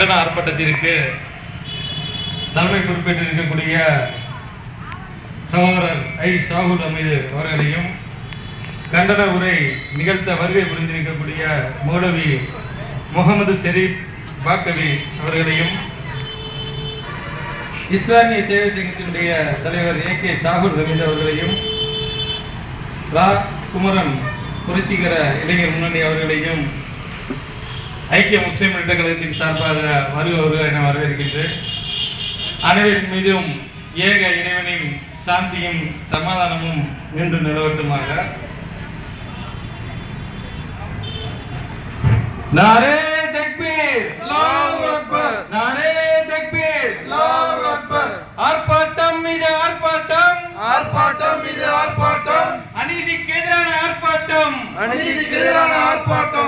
கண்டன ஆர்ப்பாட்டத்திற்கு தலைமை பொறுப்பேற்றிருக்கக்கூடிய சகோதரர் ஐ. சாகுல் அமீது அவர்களையும் கண்டன உரை நிகழ்த்த வருகை புரிந்திருக்கக்கூடிய மௌலவி முகமது ஷெரீப் பாக்கவி அவர்களையும் இஸ்லாமிய சேவை சங்கத்தினுடைய தலைவர் ஏ. கே. சாகுல் ரவீந்திர அவர்களையும் ரா குமரன் புரட்சிகர இளைஞர் முன்னணி அவர்களையும் ஐக்கிய முஸ்லிம் முன்னேற்ற கழகத்தின் சார்பாக வருக வருக என வரவேற்கின்றேன். அனைவரின் மீதும் ஏக இறைவனின் சாந்தியும் சமாதானமும் நின்று நிலவட்டுமாக. நாரே தக்பீர். அல்லாஹு அக்பர். நாரே தக்பீர். அல்லாஹு அக்பர். ஆர்ப்பாட்டம் மீது ஆர்ப்பாட்டம். ஆர்ப்பாட்டம் இது ஆர்ப்பாட்டம். அநீதிக்கு எதிரான ஆர்ப்பாட்டம். அநீதிக்கு எதிரான ஆர்ப்பாட்டம்.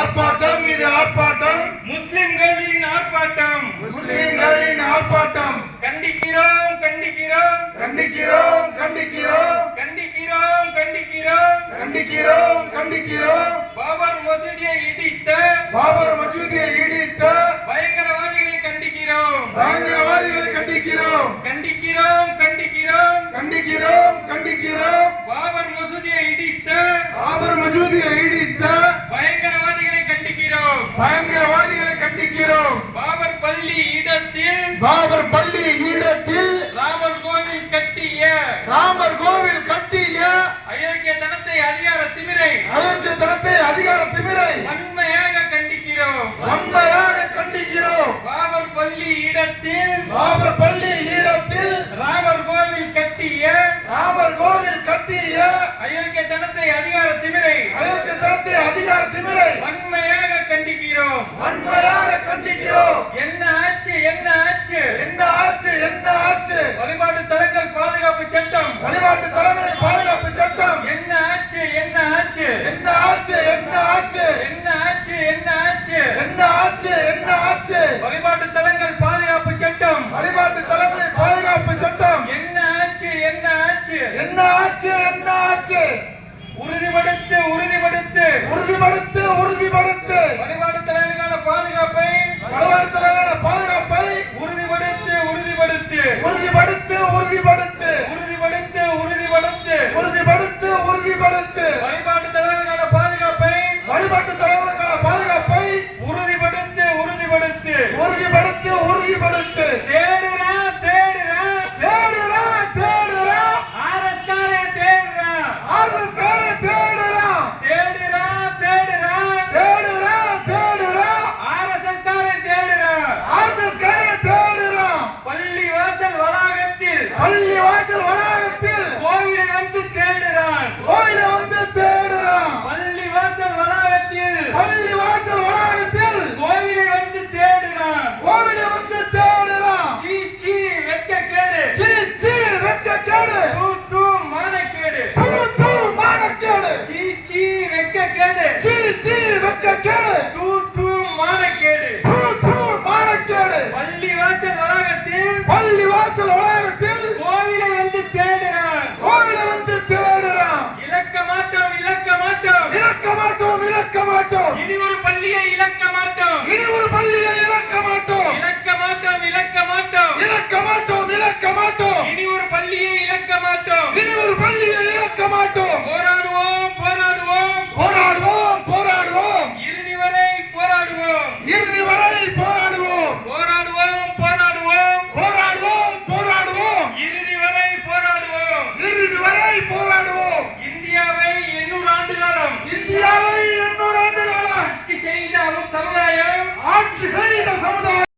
ஆர்ப்பாட்டம் இது ஆர்ப்பாட்டம். முஸ்லிம்களின் ஆர்ப்பாட்டம். முஸ்லிம்களின் ஆர்ப்பாட்டம். கண்டிக்கிறோம் கண்டிக்கிறோம். கண்டிக்கிறோம் கண்டிக்கிறோம். கண்டிக்கிறோம் கண்டிக்கிறோம். கண்டிக்கிறோம் கண்டிக்கிறோம். பாபர் மசூதியை இடித்த பாபர் மசூதியை இடித்த பயங்கரவாதிகளை கண்டிக்கிறோம். பயங்கரவாதிகளை கண்டிக்கிறோம். கண்டிக்கிறோம் கண்டிக்கிறோம். கண்டிக்கிறோம் கண்டிக்கிறோம். பாபர் மசூதியை இடித்த பாபர் மசூதியை இடித்த பயங்கரவாதிகளை கண்டிக்கிறோம் பயங்கரவாதிகளை கண்டிக்கிறோம் பாபர் பள்ளி இடத்தில் பாபர் பள்ளி ஈழத்தில் ராமர் கோவில் கட்டிய ராமர் கோவில் கட்டிய அயோக்கிய தனத்தை அதிகார திமிரை. அயோக்கிய தனத்தை அதிகார திமிரை. வன்மையாக கண்டிக்கிறோம். வன்மையாக கண்டிக்கிறோம். பாபர் பள்ளி இடத்தில். பாபர் பள்ளி ஈழத்தில் ராமர் கோவில் கட்டிய ராமர் கோவில் கட்டிய அயோக்கிய தனத்தை அதிகார திமிரை. அயோக்கிய தனத்தை அதிகார திமிரை. வன்மையாக கண்டிக்கிறோம். வன்மையாக கண்டிக்கிறோம். என்ன பாதுகாப்பு சட்டம் வழிபாட்டு தலைமை பாதுகாப்பு சட்டம் என்ன ஆச்சு என்ன ஆச்சு என்ன ஆச்சு என்ன ஆச்சு என்ன ஆச்சு என்ன ஆச்சு என்ன ஆச்சு என்ன ஆச்சு வழிபாட்டு தலங்கள் பாதுகாப்பு சட்டம் வழிபாட்டு தலைமை பாதுகாப்பு சட்டம் என்ன ஆச்சு என்ன ஆச்சு என்ன ஆச்சு என்ன ஆச்சு உறுதிப்படுத்து பள்ளி வாசல் வளாகத்தில்